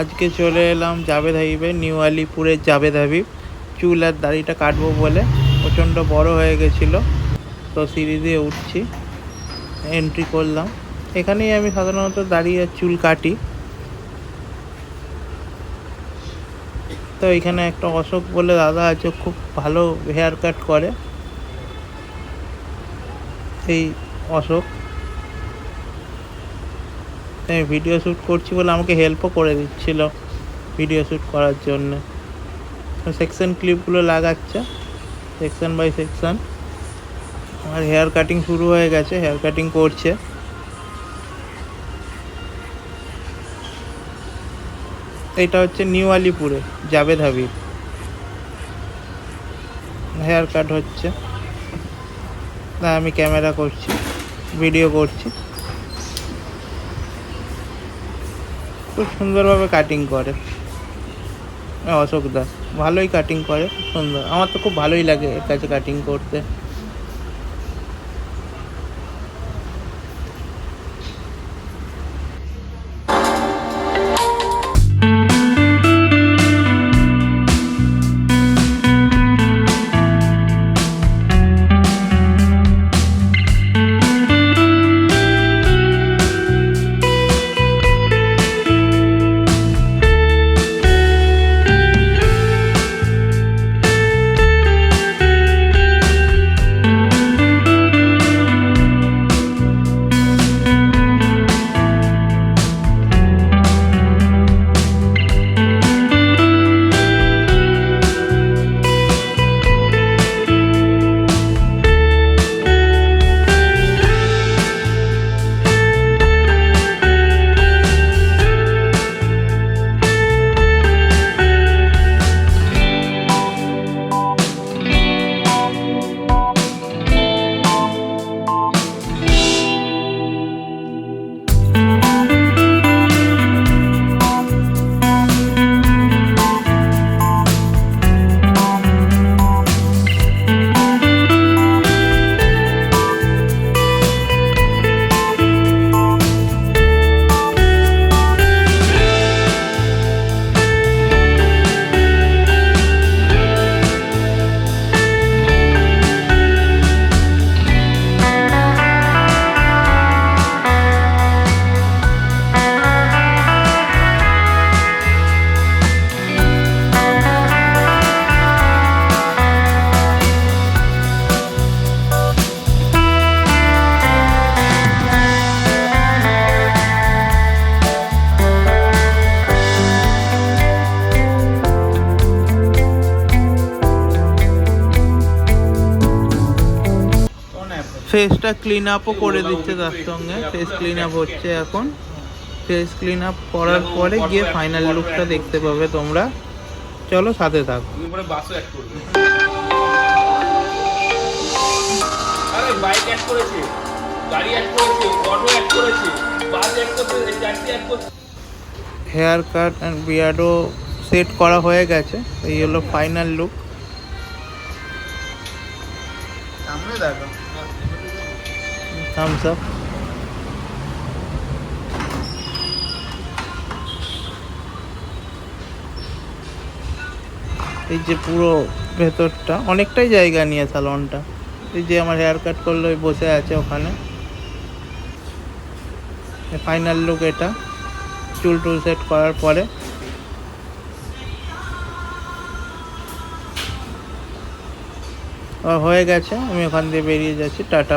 আজকে চলে এলাম জাবেদ হাবিবে নিউ আলিপুরের জাবেদ হাবিব। চুল আর দাড়িটা কাটবো বলে প্রচণ্ড বড় হয়ে গেছিল। তো সিঁড়ি দিয়ে উঠছি এন্ট্রি করলাম। এখানেই আমি সাধারণত দাড়ি আর চুল কাটি। তো এখানে একটা অশোক বলে দাদা আছে, খুব ভালো হেয়ার কাট করে। এই অশোক। আমি ভিডিও শ্যুট করছি বলে আমাকে হেল্পও করে দিচ্ছিল ভিডিও শ্যুট করার জন্য। সেকশন ক্লিপগুলো লাগাচ্ছে সেকশন বাই সেকশন আমার হেয়ার কাটিং শুরু হয়ে গেছে হেয়ার কাটিং করছে। এটা হচ্ছে নিউ আলিপুরে, জাবেদ হাবিব। হেয়ার কাট হচ্ছে। আমি ক্যামেরা করছি ভিডিও করছি। খুব সুন্দরভাবে কাটিং করে। অশোক দা, ভালোই কাটিং করে সুন্দর। আমার তো খুব ভালোই লাগে এর কাছে কাটিং করতে। ফেসটা ক্লিন আপও করে দিচ্ছে তার সঙ্গে। ফেস ক্লিন আপ হচ্ছে এখন। ফেস ক্লিন আপ করার পরে গিয়ে ফাইনাল লুকটা দেখতে পাবে তোমরা। চলো সাথে থাকো। উপরে বাসও অ্যাড করবে। আরে বাইক অ্যাড করেছে গাড়ি অ্যাড করেছে অটো অ্যাড করেছে বাস অ্যাড করছে ট্যাক্সি অ্যাড করছে। হেয়ার কাট অ্যান্ড বিয়ার্ডও সেট করা হয়ে গেছে এই হলো ফাইনাল লুক থামস আপ এই যে পুরো ভেতরটা, অনেকটাই জায়গা নিয়ে স্যালনটা এই যে আমার হেয়ার কাট করল বসে আছে ওখানে। ফাইনাল লুক এটা। চুল টুল সেট করার পরে। হয়ে গেছে। আমি ওখান দিয়ে বেরিয়ে যাচ্ছি। টাটা